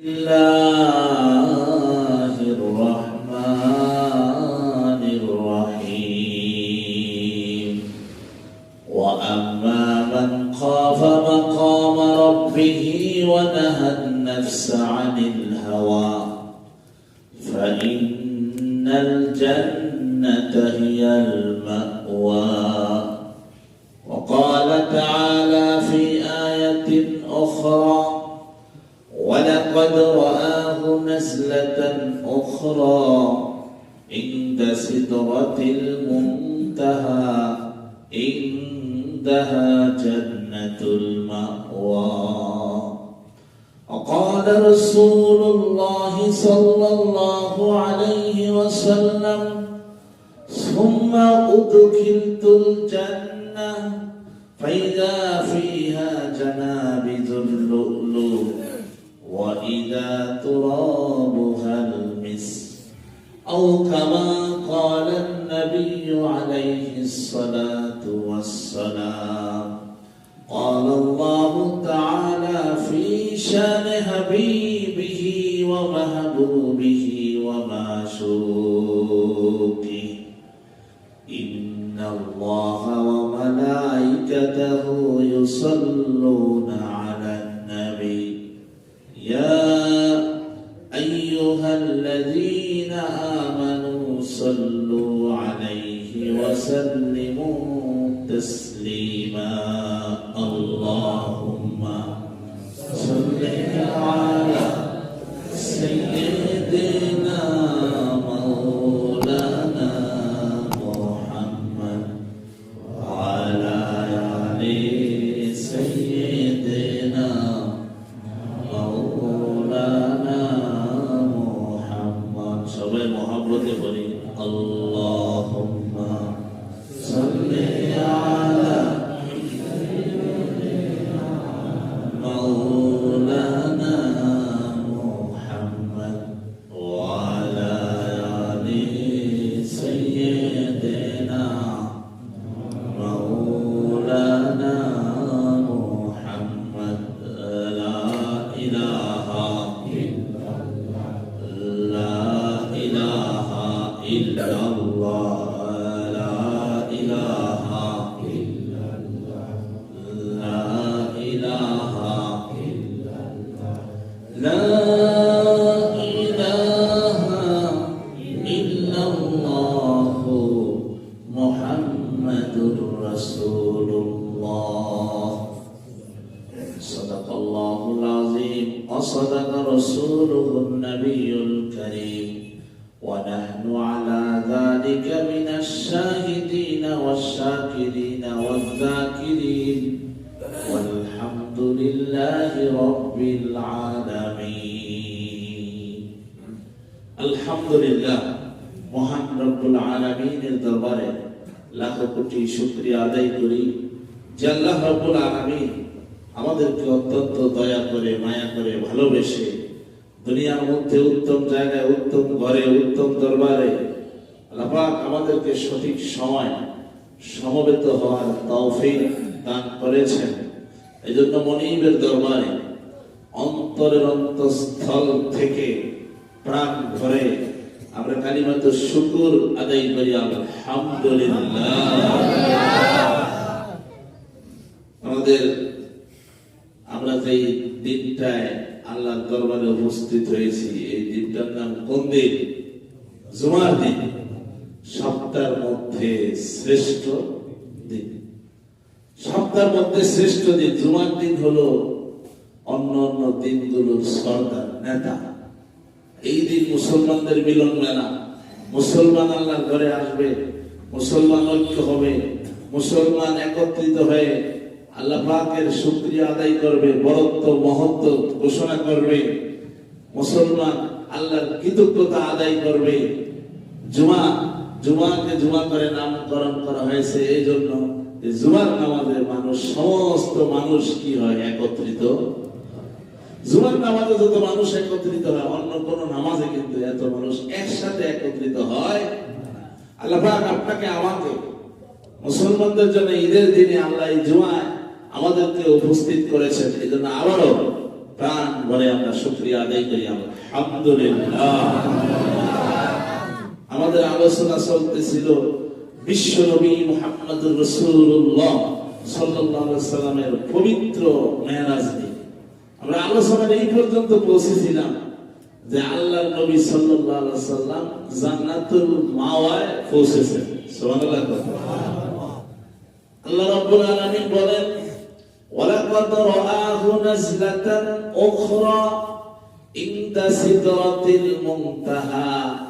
الله الرحمن عندها جنة المأوى. وقال رسول الله صلى الله عليه وسلم ثم أدخلت الجنة فإذا فيها جنابذ اللؤلؤ وإذا ترابها المسك أو كما قال النبي عليه الصلاة والسلام. قال الله تعالى في شأن حبيبه ومحبوبه ومعشوقه. إن الله وملائكته يصلون إلا الله والشاكرين والذاكرين والحمد لله رب العالمين الحمد لله মহান রব্বুল আলামিনের দরবারে লাখো কোটি শুকরিয়া আদায় করি যে আল্লাহ রব্বুল আলামিন আমাদেরকে অত্যন্ত দয়া করে মায়া করে ভালোবেসে দুনিয়ার মধ্যে উত্তম জায়গায় উত্তম ঘরে উত্তম দরবারে আল্লাহ পাক আমাদেরকে সঠিক সময় সমবেত হওয়ার তৌফিক দান করেছেন। এই জন্য মনিবের দরবারে অন্তরের অন্তঃস্থল থেকে প্রাণ ভরে আমরা কালিমাত শুকুর আদায় করি, আলহামদুলিল্লাহ। আমাদের, আমরা যে দিনটায় আল্লাহর দরবারে উপস্থিত হয়েছি, এই দিনটার নাম কোন দিন? জুমার দিন। সপ্তাহের মধ্যে শ্রেষ্ঠ দিন। সপ্তাহের মধ্যে শ্রেষ্ঠ দিন, জুমার দিন হলো অন্য অন্য দিনগুলোর সর্দার নেতা। এই দিন মুসলমানদের মিলন মেলা মুসলমান আল্লাহর ঘরে আসবে, মুসলমান ঐক্য হবে, মুসলমান একত্রিত হয়ে আল্লাহ পাকের শুক্রিয়া আদায় করবে, বরত্ব, মহত্ব ঘোষণা করবে। মুসলমান আল্লাহর কৃতজ্ঞতা আদায় করবে। জুমা জুমাকে জুমা করে নামকরণ করা হয়েছে এই জন্য জুমার নামাজে মানুষ, সমস্ত মানুষ কি হয়? একত্রিত। জুমার নামাজে যত মানুষ একত্রিত হয়, অন্য কোন নামাজে কিন্তু এত মানুষ একসাথে একত্রিত হয় আল্লাহ আপনাকে, আমাকে, মুসলমানদের জন্য ঈদের দিনে আল্লাহ জুমায় আমাদেরকে উপস্থিত করেছেন। এই জন্য আবারও প্রাণ ভরে আমরা শুক্রিয়া আদায় করি আলহামদুলিল্লাহ। আমাদের আলোচনা চলতেছিল বিশ্ব নবী মুহাম্মদুর রসুল্লাহ সাল্লামের পবিত্র মেরাজ নিয়ে আমরা আলোচনার এই পর্যন্ত পৌঁছেছিলাম যে আল্লাহর নবী আলাইহি সাল্লাম জান্নাতুল মাওয়ায় পৌঁছেছেন। সুবহানাল্লাহ। আল্লাহ রাব্বুল আলামিন বলেন, ওয়ালাকাদ রাআহু নাজলাতান উখরা ইনদা সিদরাতিল মুনতাহা।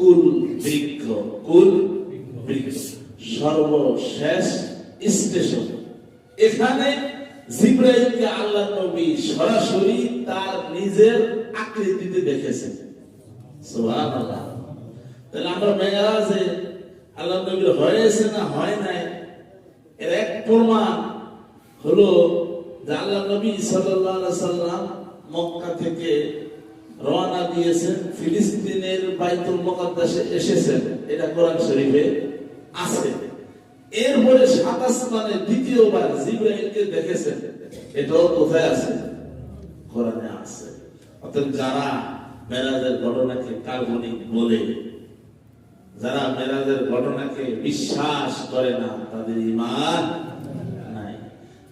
কুল বৃক্ষ কুল বৃক্ষ? সর্বশেষ স্টেশন। এখানে জিব্রাইলকে আল্লাহ নবী সরাসরি তার নিজের আকৃতিতে দেখেছেন। সুবহানাল্লাহ। তাহলে আমরা মেরাজে আল্লাহ নবীর হয়েছে না হয় নাই, এর এক প্রমাণ হলো যে আল্লাহ নবী সাল্লাল্লাহু আলাইহি সাল্লাম মক্কা থেকে রওনা দিয়েছেন, ফিলিস্তিনের বাইতুল মুকাদ্দাসে এসেছেন, এটা কোরআন শরীফে আছে। এরপরে সাত আসমানে দ্বিতীয়বার জিব্রাইলকে দেখেছেন, এটাও কোথায় আছে? কোরআনে আছে। অর্থাৎ যারা মেরাজের ঘটনাকে কাল্পনিক বলে, যারা মেরাজের ঘটনাকে বিশ্বাস করে না, তাদের ইমান নাই।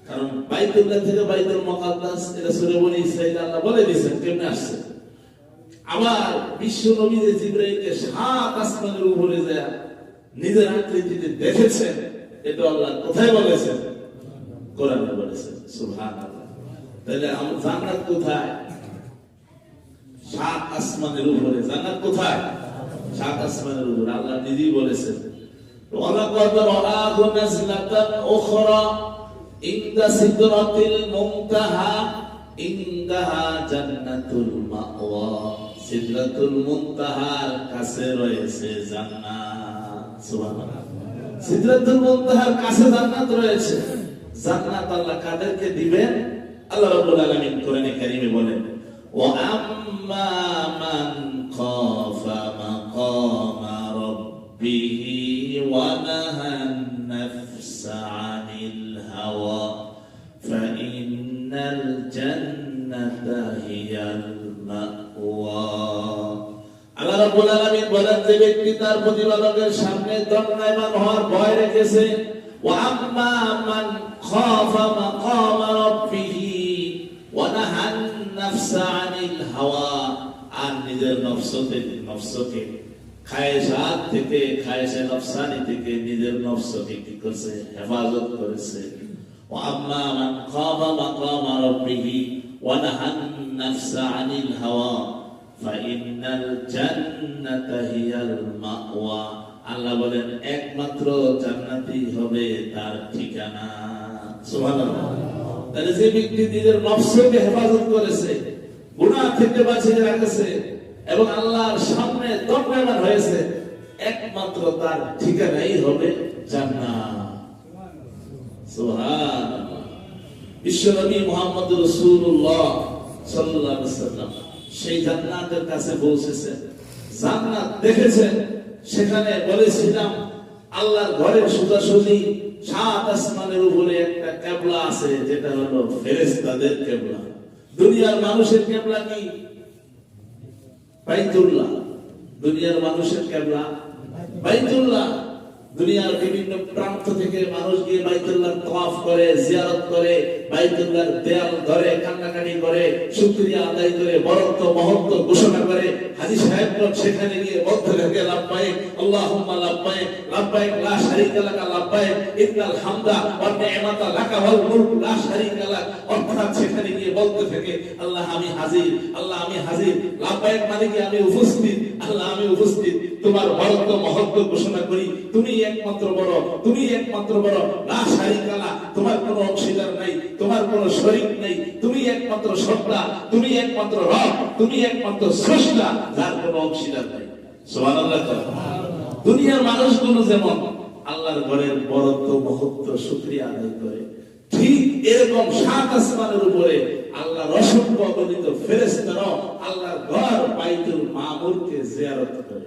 কারণ বাইতুল্লাহ থেকে বাইতুল মুকাদ্দাস, এটা সূরা বনি ইসরাঈল আল্লাহ বলে দিয়েছেন, কেমনে আসছে? আবার বিশ্ব নবী যে জিব্রাইলকে সাত আসমানের উপরে যায়, নিজের আকৃতিতে দেখেছেন, এটা আল্লাহ কোথায় বলেছেন? কোরআনে বলেছেন, সুবহানাল্লাহ। তাহলে জান্নাত কোথায়? সাত আসমানের উপরে। জান্নাত কোথায়? সাত আসমানের উপরে। আল্লাহ নিজেই বলেছেন মাওয়া। সিদরাতুল মুনতাহার কাছে রয়েছে কাছে জান্নাত রয়েছে। জান্নাত আল্লাহ কাদেরকে দিবেন? আল্লাহ রাব্বুল বলেন আম্মা মান মাকামা রাব্বিহি ওয়া নাহান নাফসা রাব্বুল আলামিন বলেন, যে ব্যক্তি তার প্রতিপালকের সামনে দণ্ডায়মান হওয়ার ভয় রেখেছে, ওয়া আম্মা মান খাফা মাকামা রাব্বিহি ওয়া নাহান নাফসা আনিল হাওয়া। আর নিজের নফসকে নফসকে খায়েশাত থেকে, খায়েশে নফসানি থেকে নিজের নফসকে কি করছে? হেফাজত করেছে। ওয়া আম্মা মান খাফা মাকামা ওয়া নাফসা আনিল হাওয়া। ফাইনাল জান্নাতা হিয়াল মাওয়া। আল্লাহ বলেন, একমাত্র জান্নাতি হবে তার ঠিকানা। সুবহানাল্লাহ। তাহলে যে ব্যক্তি নিজের নফসকে হেফাজত করেছে, গুনাহ থেকে বাঁচিয়ে রাখেছে, এবং আল্লাহর সামনে দণ্ডায়মান হয়েছে, একমাত্র তার ঠিকানাই হবে জান্নাত। সুবহানাল্লাহ। বিশ্বনবী মুহাম্মদ রাসূলুল্লাহ সাল্লাল্লাহু আলাইহি ওয়াসাল্লাম সেই জান্নাতের কাছে পৌঁছেছেন জান্নাত দেখেছেন সেখানে বলেছিলাম, আল্লাহর ঘরের সোজাসুজি সাত আসমানের উপরে একটা কেবলা আছে, যেটা হলো ফেরেশতাদের কেবলা দুনিয়ার মানুষের কেবলা কি? বাইতুল্লাহ। দুনিয়ার মানুষের কেবলা বাইতুল্লাহ। দুনিয়ার বিভিন্ন প্রান্ত থেকে মানুষ গিয়ে বাইতুল্লাহ তওয়াফ করে, জিয়ারত করে, বাইতুল্লাহর দেয়াল ধরে, কান্নাকাটি করে, শুকরিয়া আদায় করে বরত্ব মহত্ব ঘোষণা করে। হাজী সাহেবগণ সেখানে গিয়ে থেকে লাভবাহিক, আল্লাহুম্মা লাভবাহিক লাভবাহিক, লা শারীকা লাকা লাভবাহিক, ইন্নাল হামদা ওয়া নি'মাতা লাকা ওয়াল মুলক, লা শারীকা লাক। অর্থাৎ সেখানে গিয়ে বলতে থাকে আল্লাহ আমি হাজির, আল্লাহ আমি হাজির। লাভবাহিক মানে কি আমি উপস্থিত? আল্লাহ আমি উপস্থিত। তোমার বরত্ব মহত্ব ঘোষণা করি। তুমি একমাত্র বড়, তুমি একমাত্র বড়। না শারিকালা তোমার কোনো অংশীদার নাই, তোমার কোনো শরীক নেই। তুমি একমাত্র সত্তা, তুমি একমাত্র রব, তুমি একমাত্র স্রষ্টা যার কোনো অংশীদার নাই। দুনিয়ার মানুষগুলো যেমন আল্লাহর ঘরের বরত্ব, মহত্ব, শুকরিয়া আদায় করে, ঠিক এরকম সাত আসমানের উপরে আল্লাহর অসংখ্য অগণিত ফেরেশতারাও আল্লাহর ঘর বাইতুল মামুরকে জিয়ারত করে।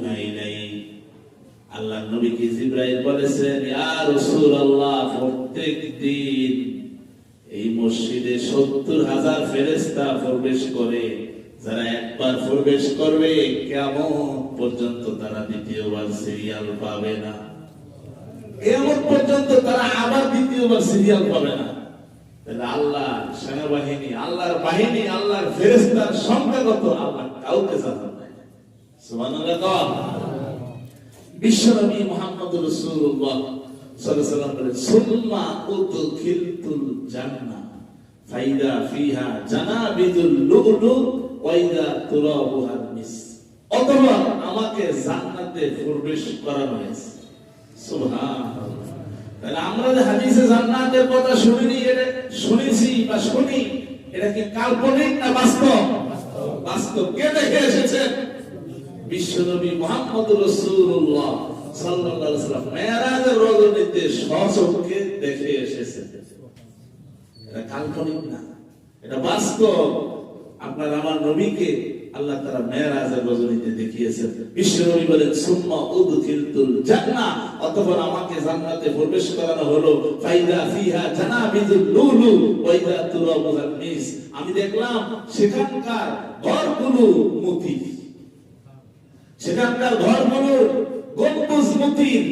আল্লাহ নবীকে জিব্রাইল বলেছেন, ইয়া রাসূলুল্লাহ, প্রত্যেক দিন এই মসজিদে সত্তর হাজার ফেরেস্তা প্রবেশ করে। যারা একবার প্রবেশ করবে কেমন পর্যন্ত তারা দ্বিতীয়বার সিরিয়াল পাবে না। কেমন পর্যন্ত তারা আবার দ্বিতীয়বার সিরিয়াল পাবে না। তাহলে আল্লাহ সেনাবাহিনী, আল্লাহর বাহিনী, আল্লাহর ফেরেস্তার সংখ্যা কত? আল্লাহ কাউকে জানান নাই। সুবহানাল্লাহ। বিশ্বনবী মুহাম্মদ তাহলে আমরা যে কথা শুনিনি, এটা শুনেছি বা শুনি, এটা কি কাল্পনিক না বাস্তব? বাস্তব। কে দেখে এসেছেন বিশ্বনবী মোহাম্মদ রসুল্লাহ আমাকে জান্নাতে প্রবেশ করানো হলো আমি দেখলাম সেখানকার সেখানকার ঘরগুলোর গম্বুজ মতির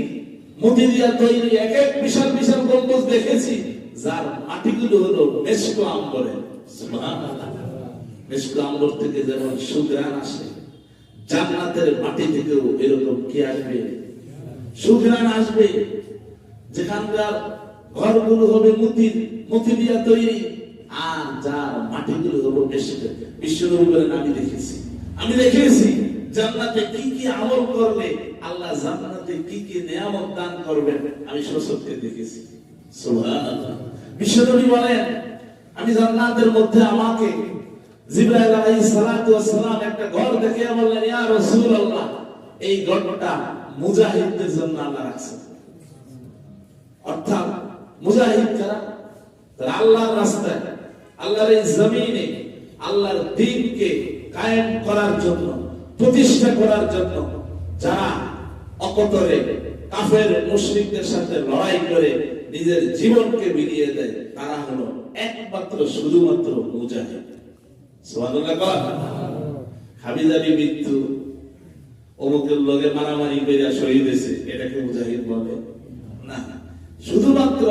মতি দিয়া তৈরি এক এক বিশাল বিশাল গম্বুজ দেখেছি, যার মাটিগুলো হলো মেশকো মেশকো থেকে যেমন সুগ্রাণ আসে, জান্নাতের মাটি থেকেও এরকম কি আসবে? সুগ্রাণ আসবে। যেখানকার ঘরগুলো হবে মতির মতি দিয়া তৈরি, আর যার মাটিগুলো হবে মেশকো বিশ্বনবী বলেন আমি দেখেছি। আমি দেখেছি জান্নাতে কি কি আমল করলে আল্লাহ জান্নাতে কি কি নিয়ামত দান করবেন আমি সশক্তি দেখেছি। বিশ্বনবী বলেন, আমি জান্নাতের মধ্যে আমাকে জিবরাইল আলাইহিস সালাম একটা ঘর বললেন, ইয়া রাসূলুল্লাহ, এই ঘরটা মুজাহিদদের জন্য আল্লাহ রাখছে। অর্থাৎ মুজাহিদ যারা, তারা আল্লাহর রাস্তায়, আল্লাহর এই জমিনে, আল্লাহর দ্বীনকে কায়েম করার জন্য প্রতিষ্ঠা করার জন্য যারা অকতরে কাফের মুশরিকদের সাথে লড়াই করে নিজের জীবনকে মিলিয়ে দেয়, তারা হলো একমাত্র, শুধুমাত্র মুজাহিদ। হাবিজাবি মৃত্যু, অমুকের লগে মারামারি করে শহীদ হয়েছে, এটাকে মুজাহিদ বলে? না। শুধুমাত্র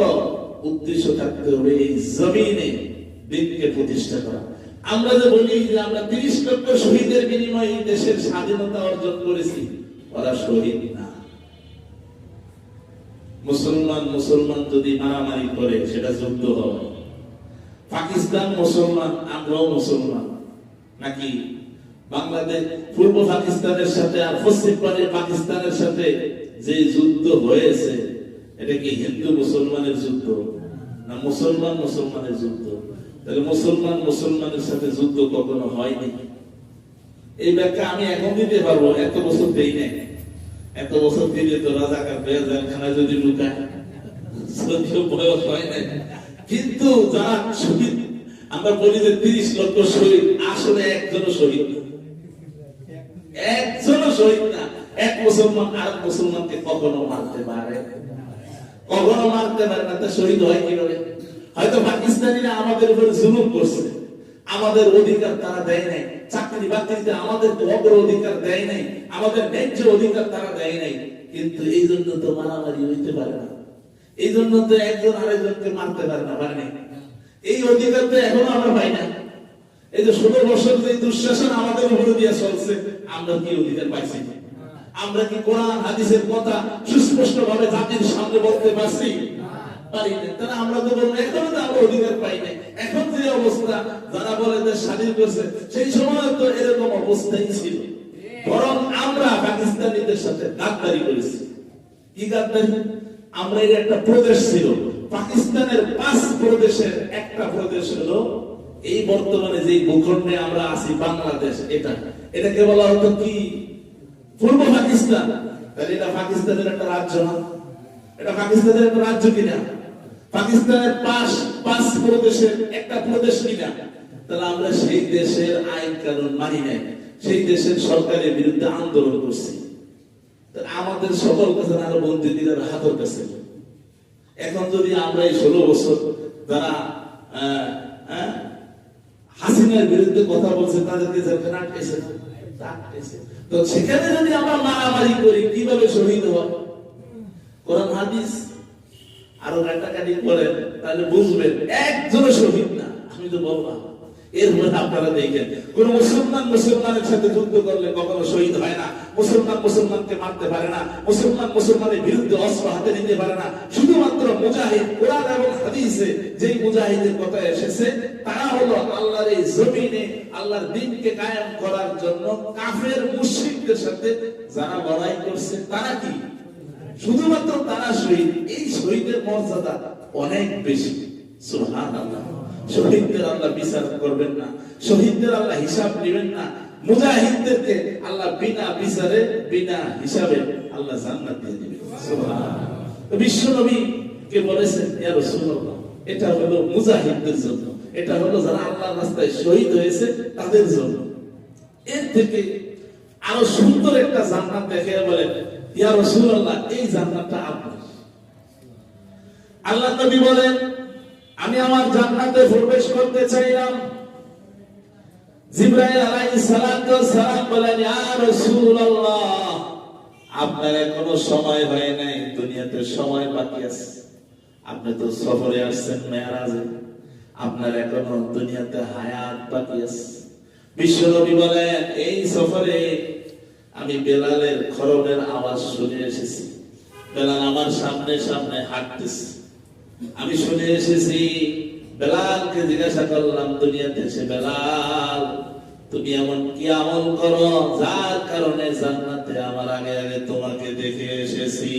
উদ্দেশ্য থাকতে হবে এই জমিনে দিনকে প্রতিষ্ঠা করা। আমরা যে বলি যে আমরা তিরিশ লক্ষ শহীদের বিনিময়ে দেশের স্বাধীনতা অর্জন করেছি, ওরা শহীদ না। মুসলমান মুসলমান যদি মারামারি করে, সেটা যুদ্ধ হবে। পাকিস্তান মুসলমান, আমরাও মুসলমান। নাকি বাংলাদেশ, পূর্ব পাকিস্তানের সাথে আর পশ্চিম পারে পাকিস্তানের সাথে যে যুদ্ধ হয়েছে, এটা কি হিন্দু মুসলমানের যুদ্ধ না মুসলমান মুসলমানের যুদ্ধ? তাহলে মুসলমান মুসলমানের সাথে যুদ্ধ কখনো হয়নি। এই ব্যাখ্যা আমি এখন দিতে পারব, এত বছর দেই নাই। এত বছর দিলে তো রাজাকার বেজারখানা যদি লুকায় বয়স হয় কিন্তু যারা শহীদ, আমরা বলি যে তিরিশ লক্ষ শহীদ, আসলে একজনও শহীদ না। একজনও শহীদ না। এক মুসলমান আর মুসলমানকে কখনো মারতে পারে? কখনো মারতে পারে না, তা শহীদ হয় কীভাবে? হয়তো পাকিস্তানিরা আমাদের উপরে জুলুম করছে। আমাদের অধিকার তারা দেয় নাই। চাকরি বাকরিতে আমাদের অগ্র অধিকার দেয় নাই। আমাদের ন্যায্য অধিকার তারা দেয় নাই। কিন্তু এই জন্য তো মারামারি হইতে পারে না। এই জন্য তো একজন আরেকজনকে মারতে পারে না পারেনি এই অধিকার তো এখনও আমরা পাই না। এই যে ষোলো বছর যে দুঃশাসন আমাদের উপরে দিয়ে চলছে, আমরা কি অধিকার পাইছি? আমরা কি কোরআন, হাদিসের কথা সুস্পষ্ট ভাবে জাতির সামনে বলতে পারছি? আমরা একটা প্রদেশ ছিল। পাকিস্তানের পাঁচ প্রদেশের একটা প্রদেশ হলো, এই বর্তমানে যে ভূখণ্ডে আমরা আছি, বাংলাদেশ, এটা। এটাকে বলা হতো কি? পূর্ব পাকিস্তান। তাহলে এটা পাকিস্তানের একটা রাজ্য না? এটা পাকিস্তানের একটা রাজ্য কিনা? পাকিস্তানের পাঁচ পাঁচ প্রদেশের একটা প্রদেশ কিনা তাহলে আমরা সেই দেশের আইন কানুন মানি নাই। সেই দেশের সরকারের বিরুদ্ধে আন্দোলন করছি। আমাদের সকল কাছে আরও বন্দি দিলেন হাতের কাছে। এখন যদি আমরা এই ষোলো বছর যারা হাসিনার বিরুদ্ধে কথা বলছে, তাদেরকে জেলখানে আটকেছে। তা আটকেছে। তো সেখানে যদি আমরা মারামারি করি, কীভাবে শহীদ হয় কোরআন, হাদিস আরও কাটাকাটি করেন, তাহলে বুঝবেন, একজনও শহীদ না, আমি তো বললাম। এরপরে আপনারা দেখেন, কোন মুসলমান মুসলমানের সাথে যুদ্ধ করলে কখনো শহীদ হয় না, মুসলমান মুসলমানকে মারতে পারে না, মুসলমান মুসলমানের বিরুদ্ধে অস্ত্র হাতে নিতে পারে না। শুধুমাত্র মুজাহিদ কোরআন এবং হাদিসে যেই মুজাহিদের কথা এসেছে তারা হলো আল্লাহর এই জমিনে আল্লাহর দিনকে কায়েম করার জন্য কাফের মুশরিকদের সাথে যারা লড়াই করছে, তারা কি? শুধুমাত্র তারা শহীদ, এই শহীদের মর্যাদা অনেক বেশি। সুবহানাল্লাহ। শহীদদের আল্লাহ বিচার করবেন না। শহীদদের আল্লাহ হিসাব নেবেন না। মুজাহিদদেরকে আল্লাহ বিনা বিচারে, বিনা হিসাবে আল্লাহ জান্নাত দিয়ে দিবেন। বিশ্ব নবী কে বলেছেন, ইয়া রাসূলুল্লাহ, এটা হলো মুজাহিদদের জন্য। এটা হলো যারা আল্লাহর রাস্তায় শহীদ হয়েছে, তাদের জন্য। এর থেকে আরও সুন্দর একটা জান্নাত দেখে বলেন আপনার আল্লাহ নবী বলেন, আমি আমার জান্নাতে প্রবেশ করতে চাইলাম। জিব্রাইল আলাইহিস সালাম বলেন, ইয়া রাসূলুল্লাহ, আপনার সময় হয় নাই, দুনিয়াতে সময় বাকি আছে। আপনি তো সফরে আসছেন মেয়ারাজে, আপনার এখনও দুনিয়াতে হায়াত বাকি আছে। বিশ্বনবী বলেন, এই সফরে আমি বেলালের খরবের আওয়াজ শুনে এসেছি। বেলাল আমার সামনে সামনে হাঁটতেছে। আমি শুনে এসেছি, বেলালকে জিজ্ঞাসা করলাম, দুনিয়াতে এসে বেলাল, তুমি এমন কি আমল করো? যার কারণে জান্নাতে আমার আগে আগে তোমাকে দেখে এসেছি।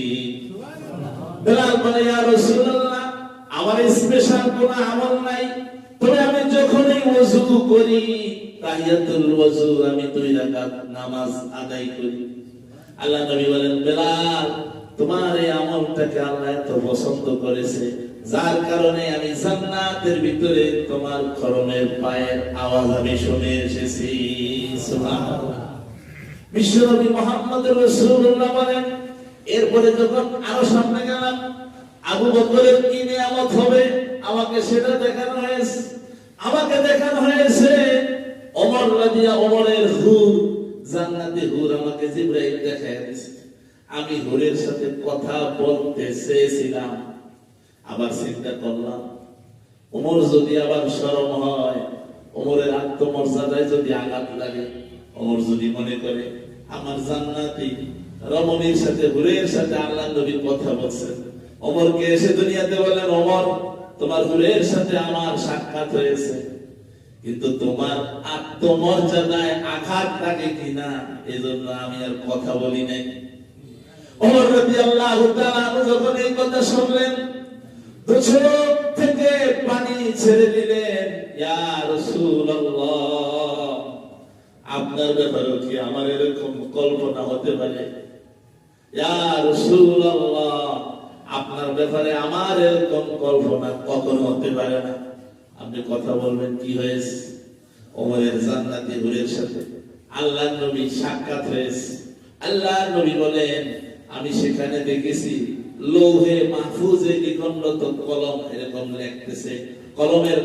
বেলাল বলে, ইয়া রাসূলুল্লাহ, আমার স্পেশাল কোনো আমল নাই। তবে আমি যার কারণে আমি জান্নাতের ভিতরে তোমার খরমের পায়ের আওয়াজ আমি শুনে এসেছি। মোহাম্মদ বলেন, এরপরে যখন আরও সামনে গেলাম, আবু বকরের কি নিয়ামত হবে? আমাকে সেটা দেখানো হয়েছে। আমাকে দেখানো হয়েছে অমর রাদিয়া অমরের হুর। জান্নাতি হুর আমাকে জিব্রাইল দেখায় দিয়েছে আমি হুরের সাথে কথা বলতে চেয়েছিলাম। আবার চিন্তা করলাম। ওমর যদি আবার শরম হয়, ওমরের আত্মমর্যাদায় যদি আঘাত লাগে, ওমর যদি মনে করে, আমার জান্নাতি রমণীর সাথে, হুরের সাথে আল্লাহ নবীর কথা বলছেন। ওমরকে এসে দুনিয়াতে বলেন ওমর তোমার হুরের সাথে আমার সাক্ষাৎ হয়েছে। কিন্তু তোমার আত্মমর্যাদায় আঘাত লাগে কিনা, এজন্য আমি আর কথা বলি নাই। এই কথা শুনলেন থেকে পানি ছেড়ে দিলেন আপনার ব্যাপারে কি আমার এরকম কল্পনা হতে পারে? ইয়া রাসূলুল্লাহ আপনার ব্যাপারে আমার এরকম কল্পনা কখনো হতে পারে না। আপনি কথা বলবেন, কি হয়েছে? ওমরের জান্নাতি হুরের সাথে। আল্লাহ নবী সাক্ষাৎ হয়েছে। আল্লাহ নবী বলেন, আমি সেখানে দেখেছি, লৌহে মাহফুজে নিকন্নত কলম এরকম লিখতেছে। কলমের